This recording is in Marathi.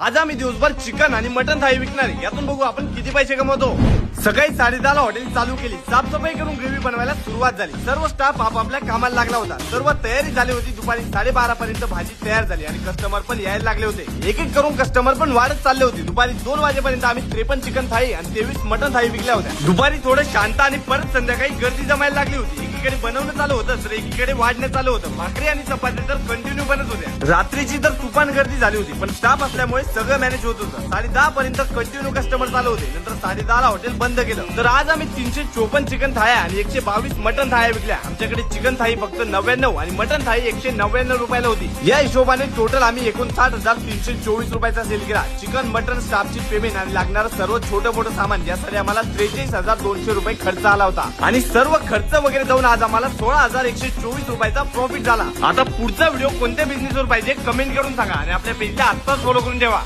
आज आम्ही दिवसभर चिकन आणि मटन थाळी विकणार यातून बघू आपण किती पैसे कमवतो. सकाळी साडेदहाला हॉटेल चालू केली. साफसफाई करून ग्रेव्ही बनवायला सुरुवात झाली. सर्व स्टाफ आपापल्या कामाला लागला होता. सर्व तयारी झाली होती. दुपारी साडेबारा पर्यंत भाजी तयार झाली आणि कस्टमर पण यायला लागले होते. एक एक करून कस्टमर पण वाढत चालले होते. दुपारी दोन वाजेपर्यंत आम्ही त्रेपन्न चिकन थाळी आणि तेवीस मटन थाळी विकल्या होत्या. दुपारी थोडं शांत आणि परत संध्याकाळी गर्दी जमायला लागली होती. एकीकडे बनवणं चालू होतं तर एकीकडे वाढणं चालू होतं. भाकरी आणि चपाती तर कंटिन्यू बनत होत्या. रात्रीची तर तुफान गर्दी झाली होती पण स्टाफ असल्यामुळे सगळं मॅनेज होत होतं. साडे दहा पर्यंत कंटिन्यू कस्टमर चालू होते. नंतर साडे दहाला हॉटेल बंद केलं. तर आज आम्ही तीनशे चोपन्न चिकन थाया आणि एकशे बावीस मटन थाया विकल्या. आमच्याकडे चिकन थाई फक्त नव्याण्णव आणि मटन थाई एकशे नव्याण्णव रुपयाला होती. या हिशोबाने टोटल आम्ही एकोणसाठ हजार तीनशे चोवीस रुपयाचा सेल केला. चिकन मटन स्टाफची पेमेंट आणि लागणारं सर्व छोटं मोठं सामान यासाठी आम्हाला त्रेचाळीस हजार दोनशे रुपये खर्च आला होता. आणि सर्व खर्च वगैरे जाऊन आज आम्हाला सोळा हजार एकशे चोवीस रुपयाचा प्रॉफिट झाला. आता पुढचा व्हिडिओ कोणत्या बिझनेसवर पाहिजे कमेंट करून सांगा आणि आपल्या पेजला आत्ताच फॉलो करून ठेवा.